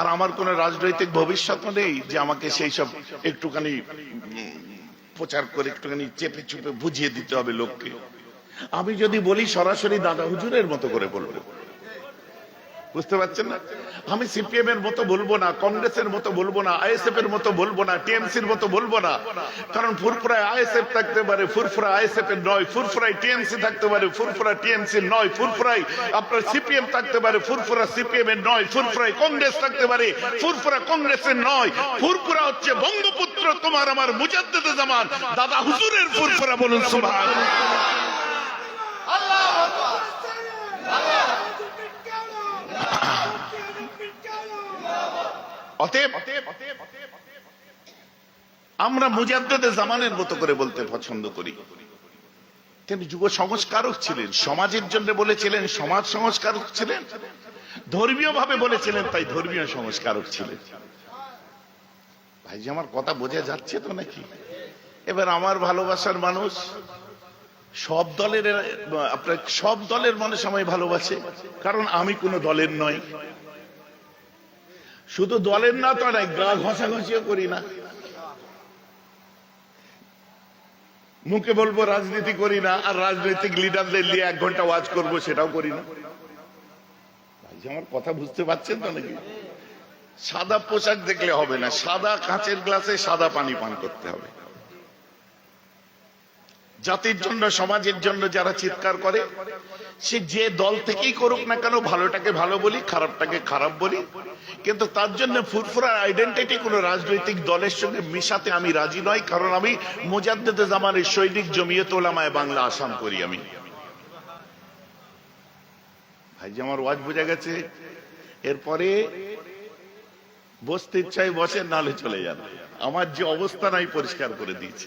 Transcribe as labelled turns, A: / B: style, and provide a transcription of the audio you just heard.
A: আর আমার কোনো রাজনৈতিক ভবিষ্যৎ নেই যে আমাকে সেই সব একটুখানি প্রচার করে একটুখানি চেপে চুপে বুঝিয়ে দিতে হবে লোককে। আমি যদি বলি সরাসরি দাদা হুজুরের মতো করে বলব। বুঝতে পারছেন না? আমি সিপিএম এর মতো বলব না, কংগ্রেসের মতো বলব না আইএসএফ এর মতো বলব না, টিএমসির মতো বলব না। কারণ ফুরফুরায় আইএসএফ থাকতে পারে ফুরফুরা আইএসএফ এর নয়, ফুরফুরায় টিএমসি থাকতে পারে ফুরফুরা টিএমসি নয়, ফুরফুরায় আপনার সিপিএম থাকতে পারে, ফুরফুরা সিপিএম এর নয়, ফুরফুরায় কংগ্রেস থাকতে পারে, ফুরফুরা কংগ্রেসের নয়। ফুরফুরা হচ্ছে বঙ্গপুত্র, তোমার আমার মুজাদ্দেদ জামান। দাদা হুজুরের ফুরফুরা বলুন, সুবহানাল্লাহ। অতএব আমরা মুজাদ্দেদে জামানের মতো করে বলতে পছন্দ করি। তিনি যুব সংস্কারক ছিলেন, সমাজের জন্য বলেছিলেন, সমাজ সংস্কারক ছিলেন ধর্মীয় ভাবে বলেছিলেন, তাই ধর্মীয় সংস্কারক ছিলেন। ভাই যে আমার কথা বোঝা যাচ্ছে তো নাকি? এবার আমার ভালোবাসার মানুষ সব দলের, আপনার সব দলের মানুষ আমায় ভালোবাসে, কারণ আমি কোনো দলের নয়। শুধু দলের না তো নয় গা ঘষাঘষিও করি না। মুখে বলব রাজনীতি করি না, আর রাজনৈতিক লিডারদের নিয়ে এক ঘণ্টা ওয়াজ করব সেটাও করি না। আমার কথা বুঝতে পারছেন তো নাকি? সাদা পোশাক দেখলে হবে না, সাদা কাঁচের গ্লাসে সাদা পানি পান করতে হবে। জাতির জন্য, সমাজের জন্য যারা চিৎকার করে, সে যে দল থেকেই করুক না কেন, ভালোটাকে ভালো বলি, খারাপটাকে খারাপ বলি। কিন্তু তার জন্য ফুরফুরার আইডেন্টিটি কোন রাজনৈতিক দলের সঙ্গে মিশাতে আমি রাজি নই, কারণ আমি মুজাদ্দেদে জামানের সৈনিক জমিয়ত ওলামায় বাংলা আসাম করি আমি। ভাই যে আমার ওয়াজ বোঝা গেছে? এরপরে বসতে ইচ্ছায় বসেন নালে চলে যান। আমার যে অবস্থান আমি পরিষ্কার করে দিয়েছি।